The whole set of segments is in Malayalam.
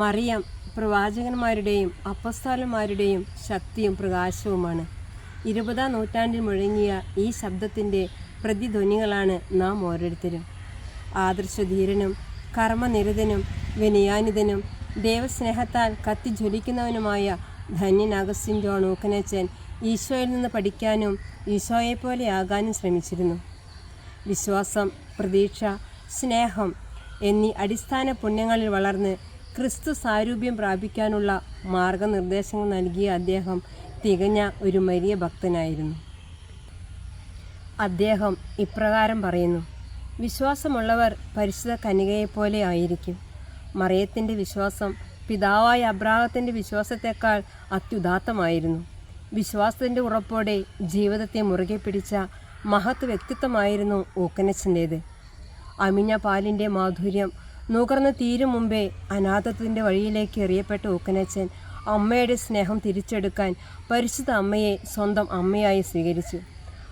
മറിയം പ്രവാചകന്മാരുടെയും അപ്പസ്താലന്മാരുടെയും ശക്തിയും പ്രകാശവുമാണ്. ഇരുപതാം നൂറ്റാണ്ടിൽ മുഴങ്ങിയ ഈ ശബ്ദത്തിന്റെ പ്രതിധ്വനികളാണ് നാം ഓരോരുത്തരും. ആദർശധീരനും കർമ്മനിരതനും വിനയാനിതനും ദൈവസ്നേഹത്താൽ കത്തിജ്വലിക്കുന്നവനുമായ ധന്യൻ അഗസ്റ്റിൻ ജോൺ ഊക്കനച്ചൻ ഈശോയിൽ നിന്ന് പഠിക്കാനും ഈശോയെപ്പോലെയാകാനും ശ്രമിച്ചിരുന്നു. വിശ്വാസം പ്രതീക്ഷ സ്നേഹം എന്നീ അടിസ്ഥാന പുണ്യങ്ങളിൽ വളർന്ന് ക്രിസ്തു സാരൂപ്യം പ്രാപിക്കാനുള്ള മാർഗനിർദ്ദേശങ്ങൾ നൽകിയ അദ്ദേഹം തികഞ്ഞ ഒരു മരിയ ഭക്തനായിരുന്നു. അദ്ദേഹം ഇപ്രകാരം പറയുന്നു വിശ്വാസമുള്ളവർ പരിശുദ്ധ കനികയെപ്പോലെ ആയിരിക്കും. മറിയത്തിന്റെ വിശ്വാസം പിതാവായ അബ്രാഹത്തിന്റെ വിശ്വാസത്തെക്കാൾ അത്യുദാത്തമായിരുന്നു. വിശ്വാസത്തിന്റെ ഉറപ്പോടെ ജീവിതത്തെ മുറുകെ പിടിച്ച മഹത് വ്യക്തിത്വമായിരുന്നു ഊക്കനച്ചന്റേത് അമിഞ്ഞ പാലിന്റെ മാധുര്യം നുകർന്ന് തീരും മുമ്പേ അനാഥത്വത്തിന്റെ വഴിയിലേക്ക് എറിയപ്പെട്ട ഊക്കനച്ചൻ അമ്മയുടെ സ്നേഹം തിരിച്ചെടുക്കാൻ പരിശുദ്ധ അമ്മയെ സ്വന്തം അമ്മയായി സ്വീകരിച്ചു.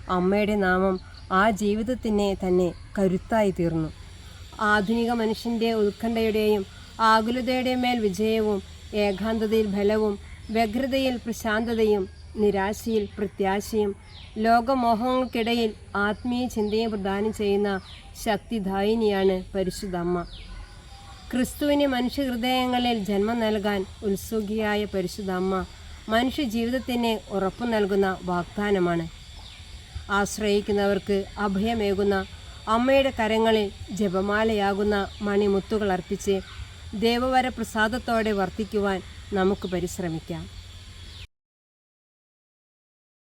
അമ്മയുടെ നാമം ആ ജീവിതത്തിനെ തന്നെ കരുത്തായി തീർന്നു. ആധുനിക മനുഷ്യന്റെ ഉത്കണ്ഠയുടെയും ആകുലതയുടെ മേൽ വിജയവും ഏകാന്തതയിൽ ബലവും വ്യഗ്രതയിൽ പ്രശാന്തതയും നിരാശയിൽ പ്രത്യാശയും ലോകമോഹങ്ങൾക്കിടയിൽ ആത്മീയ ചിന്തയും പ്രദാനം ചെയ്യുന്ന ശക്തിദായിനിയാണ് പരിശുദ്ധ അമ്മ. ക്രിസ്തുവിന് മനുഷ്യഹൃദയങ്ങളിൽ ജന്മം നൽകാൻ ഉത്സുകിയായ പരിശുദ്ധ അമ്മ മനുഷ്യ ജീവിതത്തിന് ഉറപ്പു നൽകുന്ന വാഗ്ദാനമാണ്. ആശ്രയിക്കുന്നവർക്ക് അഭയമേകുന്ന അമ്മയുടെ കരങ്ങളിൽ ജപമാലയാകുന്ന മണിമുത്തുകൾ അർപ്പിച്ച് ദേവവര പ്രസാദത്തോടെ വർത്തിക്കുവാൻ നമുക്ക് പരിശ്രമിക്കാം.